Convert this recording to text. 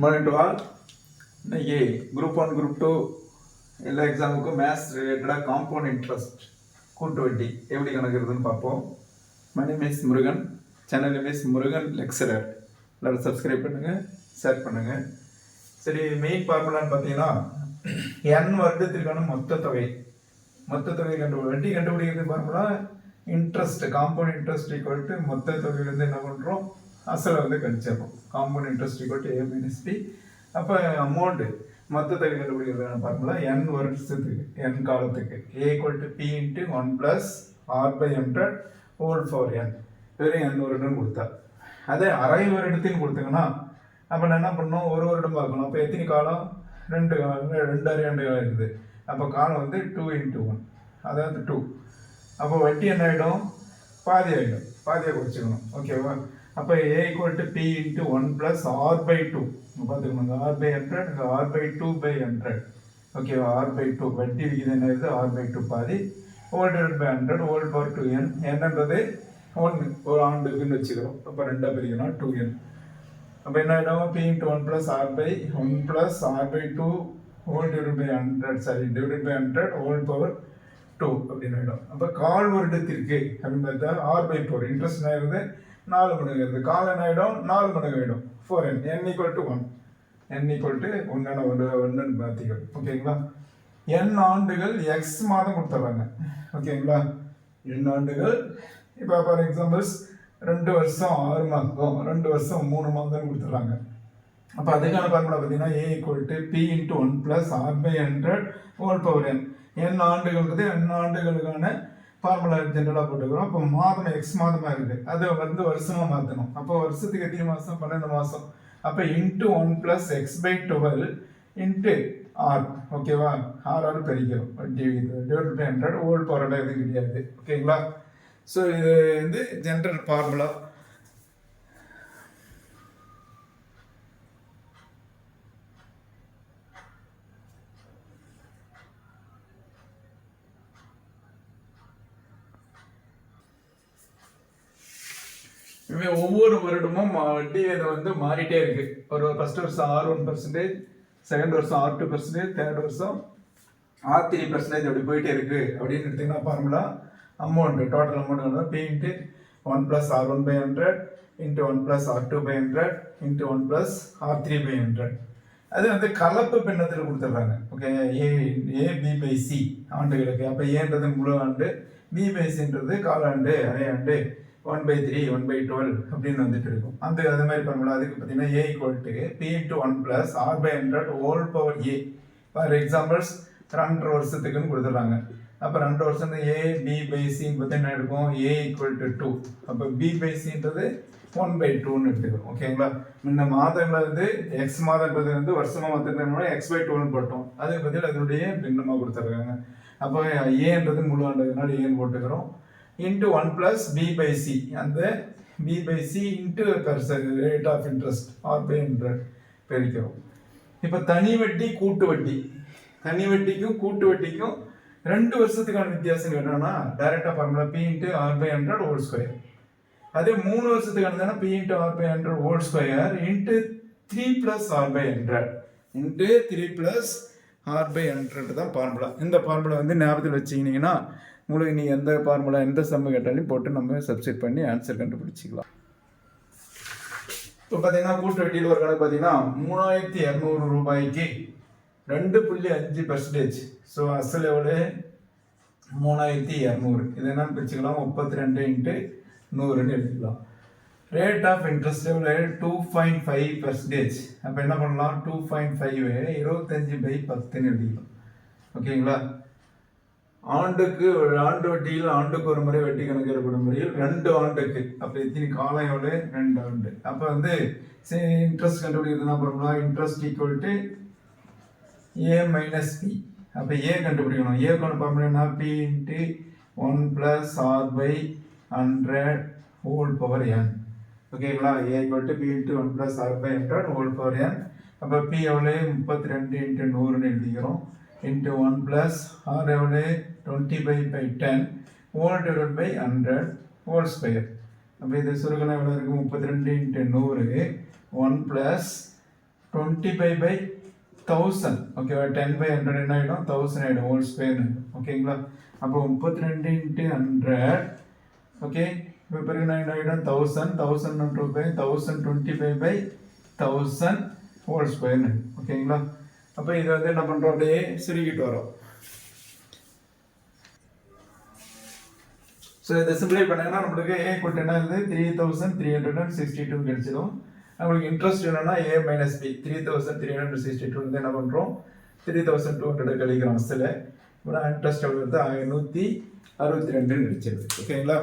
Morning to all இன்னைக்கு group one group two எல்லா எக்ஸாமுக்கும் மேத்ஸ் ரிலேட்டடாக காம்பவுண்ட் இன்ட்ரெஸ்ட் கூட்டு வட்டி எப்படி கணக்குறதுன்னு பார்ப்போம். Mani miss Murugan. Channel miss Murugan lecturer எல்லோரும் சப்ஸ்கிரைப் பண்ணுங்கள் ஷேர் பண்ணுங்கள் சரி மெயின் ஃபார்முலான்னு பார்த்தீங்கன்னா என் வருடத்திற்கான மொத்த தொகை. மொத்த தொகை கண்டு வட்டி கண்டுபிடிக்கிறது formula interest compound interest equal to மொத்த தொகையிலேருந்து என்ன பண்ணுறோம் அசலை வந்து கழிச்சிடுறோம் compound interest equal to A minus B அப்போ அமௌண்ட்டு மொத்த தொகை கண்டுபிடிக்கிறதுக்கான ஃபார்முலா என் வருஷத்துக்கு என் காலத்துக்கு. A equal to B into one plus R by hundred whole four N வெறும் என் வருடம் கொடுத்தா அதே அரை வருடத்தையும் கொடுத்தீங்கன்னா அப்போ நான் என்ன பண்ணணும்? ஒரு வருடம் பார்க்கணும். அப்போ எத்தனை காலம்? ரெண்டு ரெண்டு அரை ரெண்டு காலம் இருக்குது. அப்போ காலம் வந்து டூ இன்ட்டு ஒன் அதாவது டூ அப்போ வட்டி என்ன ஆகிடும் பாதி ஆகிடும் பாதியை குறைச்சிக்கணும். ஓகேவா அப்போ A equal to B into one plus R by two பார்த்துக்கணுங்க R by hundred R by two by hundred ஓகேவா ஆர் பை டூ வட்டி விகிதம் என்னது ஆர் பை டூ பாதி. Whole by hundred whole power two N என்னன்றது ஒன்று ஒரு ஆண்டுக்குன்னு வச்சுக்கிறோம். அப்போ ரெண்டாக பிரிக்கணும் டூ என் அப்போ என்ன ஆகிடும் B into one plus R by one plus R by two whole divide by hundred sorry divide by hundred whole power two அப்படின்னு ஆகிடும் அப்போ கால் வருடத்திற்கு அப்படின்னு பார்த்தா ஆர் பை ஃபோர் இன்ட்ரெஸ்ட் ஆகிறது நாலு மடங்கு. இருக்குது காலன் ஆகிடும் நாலு மடங்கு ஆகிடும் four N N equal to one N equal to ஒன்றான ஒன்று ஒன்றுன்னு பார்த்திகள் ஓகேங்களா என் ஆண்டுகள் எக்ஸ் மாதம் கொடுத்துட்றாங்க ஓகேங்களா என் ஆண்டுகள் இப்போ ஃபார் எக்ஸாம்பிள்ஸ் ரெண்டு வருஷம் ஆறு மாதம் ரெண்டு வருஷம் மூணு மாதம் கொடுத்துட்றாங்க அப்போ அதுக்கான ஃபார்முலா பார்த்தீங்கன்னா A equal to B into one plus R by hundred whole power N N ஆண்டுகள்ன்றது N ஆண்டுகளுக்கான ஃபார்முலா ஜென்ரலாக போட்டுக்கிறோம். அப்போ மாதம் எக்ஸ் மாதமாக இருக்குது அதை வந்து வருஷமாக மாற்றணும் அப்போ வருஷத்துக்கு எத்தனை மாதம் பன்னெண்டு மாதம் அப்போ into one plus X by twelve into R ஓகேவா ஆறால் பெருக்கிறோம். Divide by hundred whole power எதுவும் கிடையாது. ஓகேங்களா ஸோ இது வந்து ஜென்ரல் ஃபார்முலா இனிமேல் ஒவ்வொரு வருடமும் வட்டி விகிதம் வந்து மாறிட்டே இருக்கு. ஒரு ஃபர்ஸ்ட் வருஷம் ஆர் ஒன் பர்சன்டேஜ் செகண்ட் வருஷம் ஆர் டூ பர்சன்டேஜ் தேர்ட் வருஷம் ஆர் த்ரீ பர்சன்டேஜ் அப்படி போயிட்டே இருக்கு. அப்படின்னு எடுத்தீங்கன்னா ஃபார்முலா அமௌண்ட் டோட்டல் அமௌண்ட் வந்து B into one plus R one by hundred into one plus R two by hundred into one plus R three by hundred அது வந்து கலப்பு பின்னத்தில் கொடுத்துட்றாங்க. Okay A A B by C ஆண்டுகளுக்கு. அப்போ ஏன்றது முழு ஆண்டு பி பை சின்றது காலாண்டு அரையாண்டு one by three one by twelve அப்படின்னு வந்துட்டு இருக்கும். அந்த அது மாதிரி பண்ணும்போது அதுக்கு பார்த்தீங்கன்னா A equal to B into one plus R by hundred whole power A for examples ரெண்டரை வருஷத்துக்குன்னு கொடுத்துட்றாங்க. அப்போ ரெண்டு வருஷம் ஏ பி பை சின்னு பார்த்தா என்ன இருக்கும் ஏ ஈக்குவல் டு டூ அப்போ பி பை சின்றது ஒன் பை டூன்னு எடுத்துக்கிறோம். ஓகேங்களா இந்த மாதங்கள் வந்து எக்ஸ் மாதங்கிறது வந்து வருஷமாக மாற்றிருந்தோம்னா எக்ஸ் பை டூன்னு போட்டோம். அதுக்கு பதில் அதனுடைய பின்னமாக கொடுத்துருக்காங்க அப்போ ஏன்றது முழு ஆண்டதுனால ஏன்னு போட்டுக்கிறோம். Into one plus B by C அந்த B by C into rate of interest R by hundred பெருக்கிறோம். இப்போ தனி வட்டி கூட்டு வட்டி. தனி வட்டிக்கும் கூட்டு வட்டிக்கும் ரெண்டு வருஷத்துக்கான வித்தியாசம் என்னன்னா டைரக்டாக formula B into R by hundred whole square அதே மூணு வருஷத்துக்கானதுனா B into R by hundred whole square into three plus R by hundred into three plus R by hundred தான் ஃபார்முலா இந்த ஃபார்முலா வந்து ஞாபகத்தில் வச்சிங்கன்னா உங்களுக்கு நீ எந்த ஃபார்முலா எந்த சம்மு கேட்டாலும் போட்டு நம்ம சப்ஸ்டிட் பண்ணி ஆன்சர் கண்டுபிடிச்சிக்கலாம். இப்போ பார்த்தீங்கன்னா கூட்டு வட்டியில் ஒரு கணக்கு பார்த்தீங்கன்னா மூணாயிரத்தி இரநூறு ரூபாய்க்கு ரெண்டு புள்ளி அஞ்சு பர்சன்டேஜ் ஸோ அசல் எவ்வளோ மூணாயிரத்தி இரநூறு. இது என்னன்னு பிரிச்சுக்கலாம். முப்பத்தி ரெண்டு இன்ட்டு நூறுன்னு எடுத்துக்கலாம். ரேட் ஆஃப் இன்ட்ரெஸ்ட் எவ்வளோ டூ பாயிண்ட் ஃபைவ் பர்சன்டேஜ் அப்போ என்ன பண்ணலாம்? டூ பாயிண்ட் ஃபைவ் இருபத்தஞ்சி பை பத்துன்னு எழுதிக்கலாம். ஓகேங்களா? ஆண்டுக்கு ஒரு ஆண்டு வட்டியில் ஆண்டுக்கு ஒரு முறை வட்டி கணக்கிடப்படும் முறையில் ரெண்டு ஆண்டுக்கு. அப்போ எத்தனை காலம் எவ்வளோ ரெண்டு ஆண்டு. அப்போ வந்து இன்ட்ரெஸ்ட் கண்டுபிடிக்கிறதுனா பண்ணலாம் interest equal to A minus B அப்போ ஏ கண்டுபிடிக்கணும். ஏ கொண்டு பார்க்கணும்னா B into one plus R by hundred whole power N ஓகேங்களா A equal to B into one plus R by hundred whole power N அப்போ B எவ்வளோ முப்பத்தி ரெண்டு into நூறுன்னு எழுதிக்கிறோம். இன்ட்டு ஒன் ப்ளஸ் ஆர் எவ்வளோ twenty by by ten whole divide by hundred whole square அப்போ இது சுருக்கணும் எவ்வளோ இருக்குது முப்பத்தி ரெண்டு இன்ட்டு நூறு one plus twenty five by thousand ஓகேவா டென் பை ஹண்ட்ரட் என்ன ஆகிடும் தௌசண்ட் ஆகிடும் ஹோல் ஸ்கொயர் ஓகேங்களா அப்போ முப்பத்தி ரெண்டு இன்ட்டு ஹண்ட்ரட் ஓகே இப்போ பிறகு என்ன ஆகிடும் thousand thousand two by thousand twenty five by thousand whole ஸ்கொயர்னு ஓகேங்களா அப்போ இதை வந்து என்ன பண்ணுறோம் அப்படியே சுருக்கிட்டு வரோம். ஸோ இதை சிம்பிளை பண்ணிங்கன்னா நம்மளுக்கு ஏ கொட்டு என்ன three thousand three hundred and sixty two கிடைச்சிடும். நம்மளுக்கு இன்ட்ரெஸ்ட் என்னென்னா A minus B three thousand three hundred sixty two வந்து என்ன பண்ணுறோம் த்ரீ தௌசண்ட் டூ ஹண்ட்ரட் கழிக்கிறோம் அசில் இப்போ இன்ட்ரெஸ்ட் எவ்வளோ வருது நூற்றி அறுபத்தி ரெண்டுன்னு கிடைச்சிருது. ஓகேங்களா?